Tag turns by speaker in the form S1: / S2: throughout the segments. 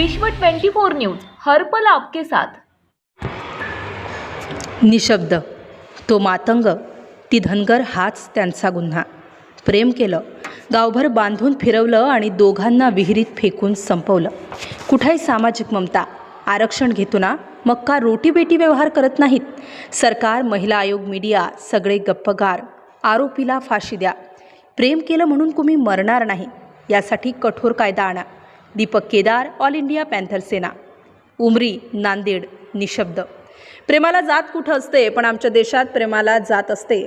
S1: विश्व 24 न्यूज हर पल आपके साथ.
S2: निशब्द. तो मातंग ती धनगर हाच त्यांचा गुन्हा. प्रेम केलं गावभर बांधून फिरवलं आणि दोघांना विहिरीत फेकून संपवलं. कुठेही सामाजिक ममता आरक्षण घेतो ना मग का रोटीबेटी व्यवहार करत नाहीत? सरकार महिला आयोग मीडिया सगळे गप्पगार. आरोपीला फाशी द्या. प्रेम केलं म्हणून तुम्ही मरणार नाही. यासाठी कठोर कायदा आणा. Deepak Kedar all India Panther Sena Umri Nanded निशब्द. प्रेमाला जात कुठं असते पण आमच्या देशात प्रेमाला जात असते.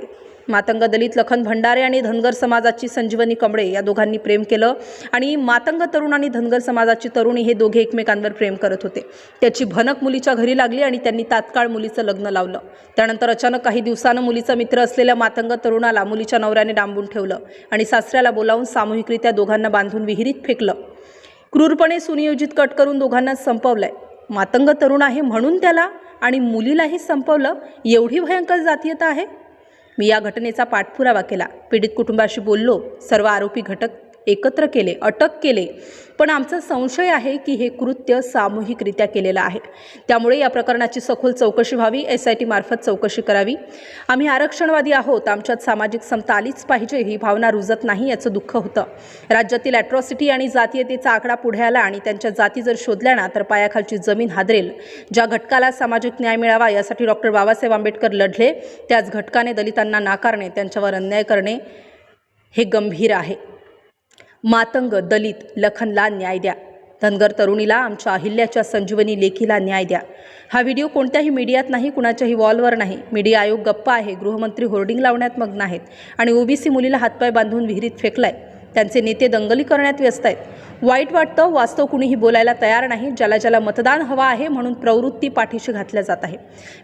S2: मातंग दलित लखन भंडारे आणि धनगर समाजाची संजीवनी कमळे या दोघांनी प्रेम केलं आणि मातंग तरुण आणि धनगर समाजाची तरुणी हे दोघे एकमेकांवर प्रेम करत होते. त्याची भनक मुलीच्या घरी लागली आणि त्यांनी तात्काळ मुलीचं लग्न लावलं. त्यानंतर अचानक काही दिवसानं मुलीचा मित्र असलेल्या मातंग तरुणाला मुलीच्या नवऱ्याने डांबून ठेवलं आणि सासऱ्याला बोलावून सामूहिकरित्या दोघांना बांधून विहिरीत फेकलं. क्रूरपणे सुनियोजित कट करून दोघांना संपवलंय. मातंग तरुण आहे म्हणून त्याला आणि मुलीलाही संपवलं एवढी भयंकर जातीयता आहे? मी या घटनेचा पाठपुरावा केला. पीडित कुटुंबाशी बोललो. सर्व आरोपी घटक एकत्र केले अटक केले. पण आमचा संशय आहे की हे कृत्य सामूहिकरित्या केलेलं आहे. त्यामुळे या प्रकरणाची सखोल चौकशी व्हावी एस आय टी मार्फत चौकशी करावी. आम्ही आरक्षणवादी आहोत. आमच्यात सामाजिक समता आलीच पाहिजे. ही भावना रुजत नाही याचं दुःख होतं. राज्यातील ॲट्रॉसिटी आणि जातीयतेचा आकडा पुढे आला आणि त्यांच्या जाती जर शोधल्या ना तर पायाखालची जमीन हादरेल. ज्या घटकाला सामाजिक न्याय मिळावा यासाठी डॉक्टर बाबासाहेब आंबेडकर लढले. त्याच घटकाने दलितांना नाकारणे त्यांच्यावर अन्याय करणे हे गंभीर आहे. मातंग दलित लखनला न्याय द्या. धनगर तरुणीला आमच्या अहिल्याच्या संजीवनी लेखीला न्याय द्या. हा व्हिडिओ कोणत्याही मीडियात नाही कुणाच्याही वॉलवर नाही. मीडिया आयोग गप्पा आहे गृहमंत्री होर्डिंग लावण्यात मग्न आहेत आणि ओबीसी मुलीला हातपाय बांधून विहिरीत फेकलाय. त्यांचे नेते दंगली करण्यात व्यस्त आहेत. वाईट वाटतं वास्तव कुणीही बोलायला तयार नाही ज्याला ज्याला मतदान हवं आहे म्हणून प्रवृत्ती पाठीशी घातल्या जात आहे.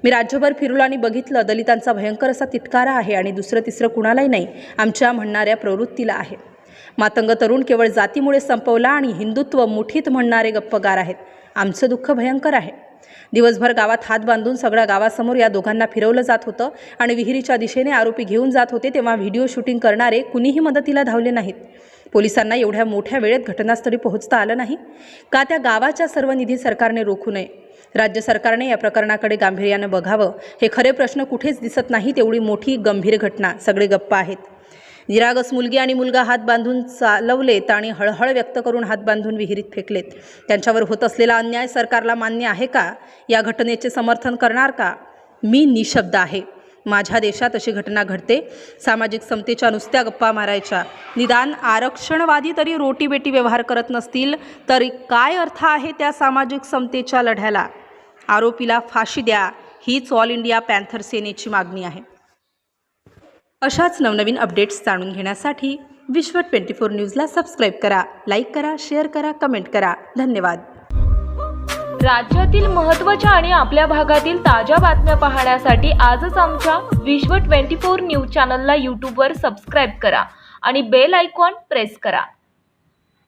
S2: मी राज्यभर फिरलो आणि बघितलं दलितांचा भयंकर असा तिटकारा आहे आणि दुसरं तिसरं कुणालाही नाही. आमच्या म्हणणाऱ्या प्रवृत्तीला आहे. मातंग तरुण केवळ जातीमुळे संपवला आणि हिंदुत्व मुठीत म्हणणारे गप्पगार आहेत. आमचं दुःख भयंकर आहे. दिवसभर गावात हात बांधून सगळ्या गावासमोर या दोघांना फिरवलं जात होतं आणि विहिरीच्या दिशेने आरोपी घेऊन जात होते तेव्हा व्हिडिओ शूटिंग करणारे कुणीही मदतीला धावले नाहीत. पोलिसांना एवढ्या मोठ्या वेळेत घटनास्थळी पोहोचता आलं नाही. का त्या गावाच्या सर्व निधी सरकारने रोखू नये? राज्य सरकारने या प्रकरणाकडे गांभीर्यानं बघावं. हे खरे प्रश्न कुठेच दिसत नाहीत एवढी मोठी गंभीर घटना. सगळे गप्पा आहेत. निरागस मुलगी आणि मुलगा हात बांधून चालवलेत आणि हळहळ व्यक्त करून हात बांधून विहिरीत फेकलेत. त्यांच्यावर होत असलेला अन्याय सरकारला मान्य आहे का? या घटनेचे समर्थन करणार का? मी निशब्द आहे. माझ्या देशात अशी घटना घडते. सामाजिक समतेच्या नुसत्या गप्पा मारायच्या. निदान आरक्षणवादी तरी रोटीबेटी व्यवहार करत नसतील तरी काय अर्थ आहे त्या सामाजिक समतेच्या लढ्याला? आरोपीला फाशी द्या. हीच ऑल इंडिया पॅन्थर सेनेची मागणी आहे. अशाच नवनवीन अपडेट्स जाणून घेण्यासाठी विश्व ट्वेंटी फोर न्यूजला सबस्क्राईब करा लाईक करा शेअर करा कमेंट करा. धन्यवाद.
S1: राज्यातील महत्त्वाच्या आणि आपल्या भागातील ताज्या बातम्या पाहण्यासाठी आजच आमच्या विश्व 24 न्यूज चॅनलला यूट्यूबवर सबस्क्राईब करा आणि बेल आयकॉन प्रेस करा.